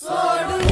Sordum.